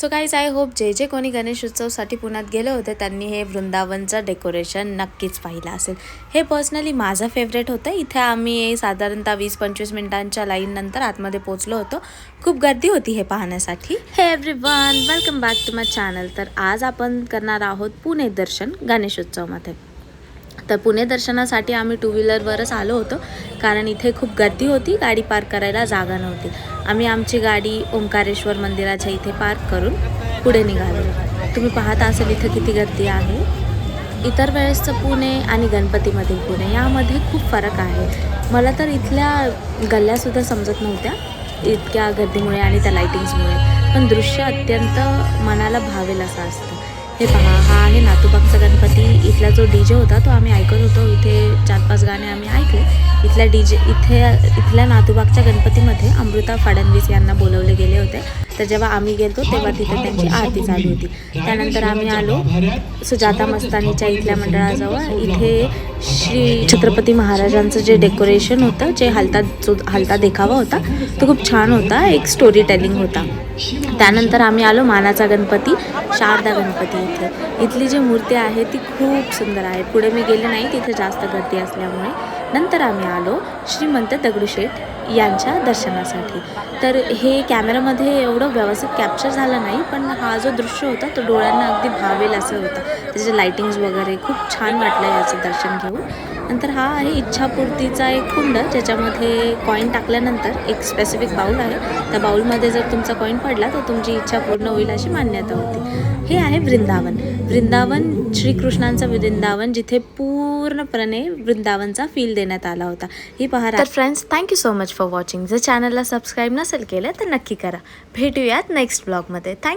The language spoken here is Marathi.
सो काहीच आय होप जे जे कोणी गणेश उत्सवसाठी पुण्यात गेले होते त्यांनी हे वृंदावनचं डेकोरेशन नक्कीच पाहिलं असेल. हे पर्सनली माझं फेवरेट होतं. इथे आम्ही साधारणतः वीस पंचवीस मिनिटांच्या लाईननंतर आतमध्ये पोचलो होतो. खूप गर्दी होती हे पाहण्यासाठी. हे everyone welcome back to my channel तर आज आपण करणार आहोत पुणे दर्शन गणेशोत्सवमध्ये तर पुणे दर्शनासाठी आम्ही टू व्हीलरवरच आलो होतो. कारण इथे खूप गर्दी होती गाडी पार्क करायला जागा नव्हती. आम्ही आमची गाडी ओंकारेश्वर मंदिराच्या इथे पार्क करून पुढे निघालो. तुम्ही पाहत असाल इथं किती गर्दी आहे. इतर वेळेसचं पुणे आणि गणपतीमधील पुणे यामध्ये खूप फरक आहे. मला तर इथल्या गल्ल्यासुद्धा समजत नव्हत्या इतक्या गर्दीमुळे आणि त्या लाईटिंग्समुळे पण दृश्य अत्यंत मनाला भावेल असं असतं. हे पहा हा आहे नातूबाग गाणे आम्ही ऐकले. इथल्या डी जे इथे इथल्या नातूबागच्या गणपतीमध्ये अमृता फडणवीस यांना बोलवले गेले होते. तर जेव्हा आम्ही गेलो तेव्हा तिथे त्यांची आरती चालू होती. त्यानंतर आम्ही आलो सुजाता मस्तानीच्या इथल्या मंडळाजवळ. इथे श्री छत्रपती महाराजांचं जे डेकोरेशन होतं जे हलता जो हलता देखावा होता तो खूप छान होता. एक स्टोरी टेलिंग होता. त्यानंतर आम्ही आलो मानाचा गणपती शारदा गणपती इथे. इथली जी मूर्ती आहे ती खूप सुंदर आहे. पुढे मी गेले नाही तिथे जास्त गर्दी असल्यामुळे. नंतर आम्ही आलो श्रीमंत दगडूशेठ यांच्या दर्शनासाठी. तर हे कॅमेरामध्ये एवढं व्यवस्थित कॅप्चर झालं नाही पण हा जो दृश्य होता तो डोळ्यांना अगदी भावेल असं होतं. त्याचे लाईटिंग्स वगैरे खूप छान वाटलं याचं दर्शन घेऊन. नंतर हा आहे इच्छापूर्तीचा एक कुंड ज्याच्यामध्ये कॉईन टाकल्यानंतर एक स्पेसिफिक बाऊल आहे. त्या बाऊलमध्ये जर तुमचा कॉईन पडला तर तुमची इच्छा पूर्ण होईल अशी मान्यता होती. हे आहे वृंदावन. वृंदावन श्रीकृष्णांचं वृंदावन जिथे पूर्णपणे वृंदावनचा फील देण्यात आला होता. ही पहा तर friends thank you so much for watching जर चॅनलला सबस्क्राईब नसेल केलं तर नक्की करा. भेटूयात नेक्स्ट ब्लॉगमध्ये थँक्यू